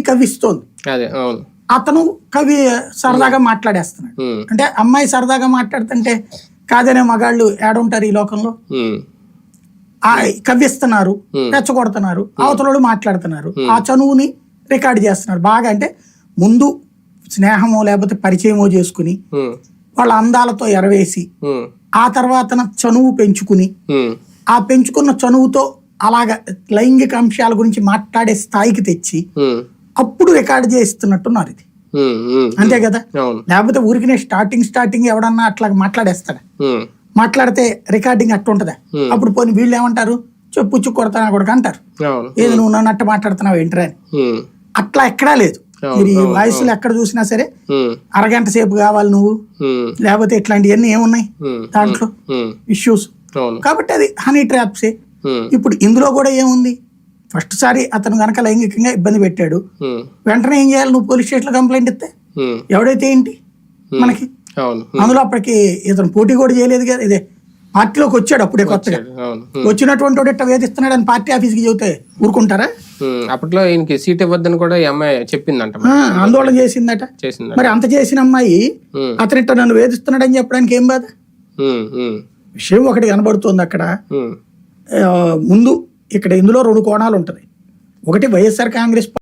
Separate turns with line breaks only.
కవిస్తోంది.
అదే అవును.
అతను కవి సరదాగా మాట్లాడేస్తున్నాడు. అంటే అమ్మాయి సరదాగా మాట్లాడుతుంటే కాదనే మగాళ్ళు ఏడుంటారు ఈ లోకంలో? కవ్విస్తున్నారు. రెచ్చగొడుతున్నారు అవతలోడు మాట్లాడుతున్నారు. ఆ చనువుని రికార్డ్ చేస్తున్నారు. బాగా అంటే ముందు స్నేహమో లేకపోతే పరిచయమో చేసుకుని వాళ్ళ అందాలతో ఎరవేసి ఆ తర్వాత చనువు పెంచుకుని ఆ పెంచుకున్న చనువుతో అలాగ లైంగిక అంశాల గురించి మాట్లాడే స్థాయికి తెచ్చి అప్పుడు రికార్డ్ చేస్తున్నట్టున్నారు ఇది. అంతే కదా? లేకపోతే ఊరికినే స్టార్టింగ్ స్టార్టింగ్ ఎవడన్నా అట్లా మాట్లాడేస్తాడు? మాట్లాడితే రికార్డింగ్ అట్టు ఉంటుందా?
Hmm.
అప్పుడు పోనీ వీళ్ళు ఏమంటారు? చెప్పు చుక్కు కొడతానా కూడా అంటారు. ఏది నువ్వు నన్ను అట్ట మాట్లాడుతున్నావు ఏంటరా అని. అట్లా ఎక్కడా లేదు. మీరు ఈ వాయిస్లు ఎక్కడ చూసినా సరే అరగంట సేపు కావాలి నువ్వు. లేకపోతే ఇట్లాంటివన్నీ ఏమున్నాయి దాంట్లో? ఇష్యూస్ కాబట్టి అది హనీ ట్రాప్సే ఇప్పుడు ఇందులో కూడా ఏముంది? ఫస్ట్ సారి అతను గనక లైంగికంగా ఇబ్బంది పెట్టాడు వెంటనే ఏం చేయాలి? నువ్వు పోలీస్ స్టేషన్లో కంప్లైంట్ ఇస్తే? ఎవడైతే ఏంటి? మనకి? అందులో అప్పటికి ఇతను పోటీ కూడా చేయలేదు కదా. ఇదే పార్టీలోకి వచ్చాడు అప్పుడే కొత్తగా. వచ్చినటువంటి వాడు ఇట్లా వేధిస్తున్నాడు అని పార్టీ ఆఫీస్కి చెబితే ఊరుకుంటారా?
అప్పట్లో ఈయనకి సీట్ ఇవ్వద్దని కూడా ఈ అమ్మాయి చెప్పిందంట
ఆందోళన చేసిందట. మరి అంత చేసిన అమ్మాయి అతను ఇట్లా నన్ను వేధిస్తున్నాడని చెప్పడానికి ఏం బాధ? విషయం ఒకటి కనబడుతోంది అక్కడ. ముందు ఇక్కడ ఇందులో రెండు కోణాలు ఉంటుంది. ఒకటి వైఎస్ఆర్ కాంగ్రెస్